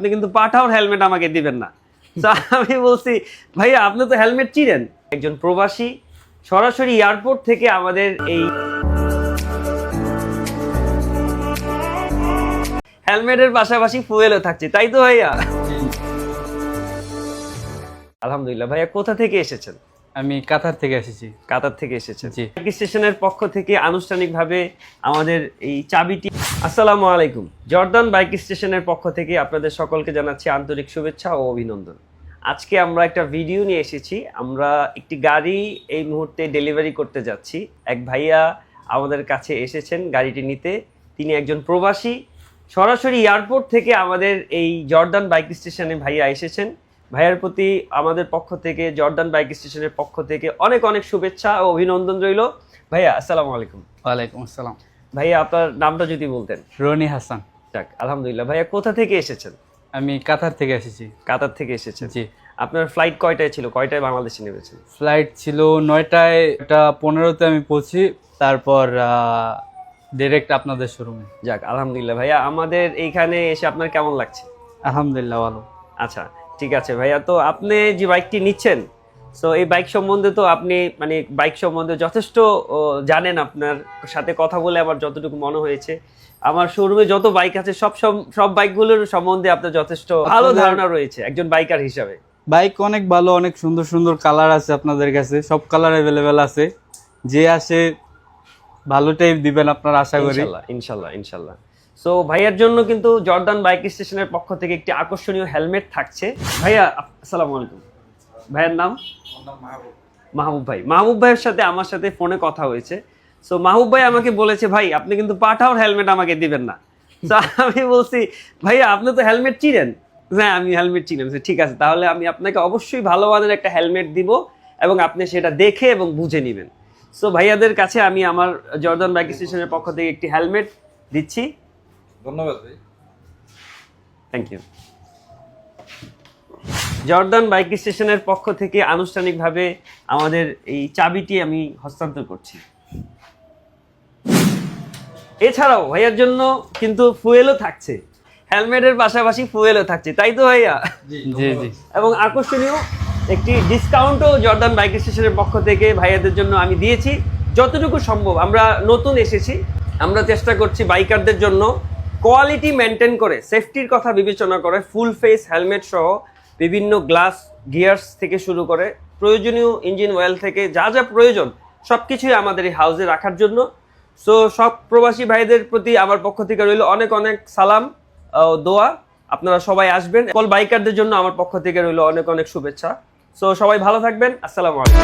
আপনি কিন্তু পাঠাওর হেলমেট আমাকে দিবেন না। আমি বলছি ভাইয়া আপনি তো হেলমেট চিনেন? একজন প্রবাসী সরাসরি এয়ারপোর্ট থেকে আমাদের এই হেলমেটের পাশাপাশি ফুয়েলও থাকছে তাই তো ভাইয়া? আলহামদুলিল্লাহ ভাইয়া কোথা থেকে এসেছেন? আমি কাতার থেকে এসেছি। কাতার থেকে এসেছেন। জি। স্টেশনের পক্ষ থেকে আনুষ্ঠানিকভাবে আমাদের এই চাবিটি আসসালামু আলাইকুম। জর্দান বাইক স্টেশনের পক্ষ থেকে আপনাদের সকলকে জানাচ্ছি আন্তরিক শুভেচ্ছা ও অভিনন্দন। আজকে আমরা একটা ভিডিও নিয়ে এসেছি। আমরা একটি গাড়ি এই মুহূর্তে ডেলিভারি করতে যাচ্ছি। এক ভাইয়া আমাদের কাছে এসেছেন গাড়িটি নিতে। তিনি একজন প্রবাসী। সরাসরি এয়ারপোর্ট থেকে আমাদের এই জর্দান বাইক স্টেশনে ভাইয়া এসেছেন। ভাইয়ার প্রতি আমাদের পক্ষ থেকে, জর্দান বাইক স্টেশনের পক্ষ থেকে অনেক অনেক শুভেচ্ছা ও অভিনন্দন রইল। ভাইয়া, আসসালামু আলাইকুম। ওয়ালাইকুম আসসালাম। ভাইয়া আপনার নামটা যদি বলতেন। রনি হাসান। যাক আলহামদুলিল্লাহ। ভাইয়া কোথা থেকে এসেছেন? আমি কাতার থেকে এসেছি। কাতার থেকে এসেছেন। জি। আপনার ফ্লাইট কয়টায় ছিল? কয়টায় বাংলাদেশে নেমেছেন? ফ্লাইট ছিল নয়টায় এটা পনেরোতে আমি পৌঁছি তারপর ডিরেক্ট আপনাদের শোরুমে যাক আলহামদুলিল্লাহ। ভাইয়া আমাদের এইখানে এসে আপনার কেমন লাগছে? আলহামদুলিল্লাহ ভালো। আচ্ছা ঠিক আছে। ভাইয়া তো আপনি যে বাইকটি নিচ্ছেন সো এই বাইক সম্বন্ধে তো আপনি মানে বাইক সম্বন্ধে যথেষ্ট জানেন আপনার সাথে কথা বলে আমার যতটুকু মনে হয়েছে। আমার শোরুমে যত বাইক আছে সব সব- বাইকগুলোর সম্বন্ধে আপনার যথেষ্ট ভালো ধারণা রয়েছে একজন বাইকার হিসাবে। বাইক অনেক ভালো অনেক সুন্দর সুন্দর কালার আছে আপনাদের কাছে সব কালার অ্যাভেলেবেল আছে। যে আসে ভালোটাই দিবেন আপনার আশা করি। ইনশাল্লাহ ইনশাল্লাহ সো ভাইয়ার জন্য কিন্তু জর্দান বাইক স্টেশনের পক্ষ থেকে একটি আকর্ষণীয় হেলমেট থাকছে। ভাইয়া আসসালামু আলাইকুম। ভাইয়ের নাম? মাহবুব। ভাই। মাহবুব ভাইয়ের সাথে আমার সাথে ফোনে কথা হয়েছে। সো মাহবুব ভাই আমাকে বলেছে ভাই আপনি কিন্তু পাঠাওর হেলমেট আমাকে দিবেন না। তো আমি বলছি ভাইয়া আপনি তো হেলমেট চিনেন? হ্যাঁ আমি হেলমেট চিনি। আমি ঠিক আছে তাহলে আমি আপনাকে অবশ্যই ভালো মানের একটা হেলমেট দিব এবং আপনি সেটা দেখে এবং বুঝে নেবেন। সো ভাইয়াদের কাছে আমি আমার জর্দান বাইক স্টেশনের পক্ষ থেকে একটি হেলমেট দিচ্ছি। ধন্যবাদ ভাই। থ্যাংক ইউ জর্দান বাইক স্টেশনের পক্ষ থেকে আনুষ্ঠানিকভাবে আমাদের এই চাবিটি আমি হস্তান্তর করছি। এছাড়াও ভাইয়ার জন্য কিন্তু ফুয়েলও থাকছে। হেলমেটের পাশাপাশি ফুয়েলও থাকছে। তাই তো ভাইয়া? জি জি এবং আকর্ষণীয় একটি ডিসকাউন্টও জর্দান বাইক স্টেশনের পক্ষ থেকে ভাইয়াদের জন্য আমি দিয়েছি। যতটুকু সম্ভব আমরা নতুন এসেছি। আমরা চেষ্টা করছি বাইকারদের জন্য কোয়ালিটি মেনটেন করে সেফটির কথা বিবেচনা করে ফুল ফেস হেলমেট সহ বিভিন্ন গ্লাস গিয়ার্স থেকে শুরু করে প্রয়োজনীয় ইঞ্জিন অয়েল থেকে যা যা প্রয়োজন সব কিছুই আমাদের এই হাউসে রাখার জন্য। সো সব প্রবাসী ভাইদের প্রতি আমার পক্ষ থেকে রইল অনেক অনেক সালাম দোয়া। আপনারা সবাই আসবেন। সকল বাইকারদের জন্য আমার পক্ষ থেকে রইল অনেক অনেক শুভেচ্ছা। সো সবাই ভালো থাকবেন। আসসালামু আলাইকুম।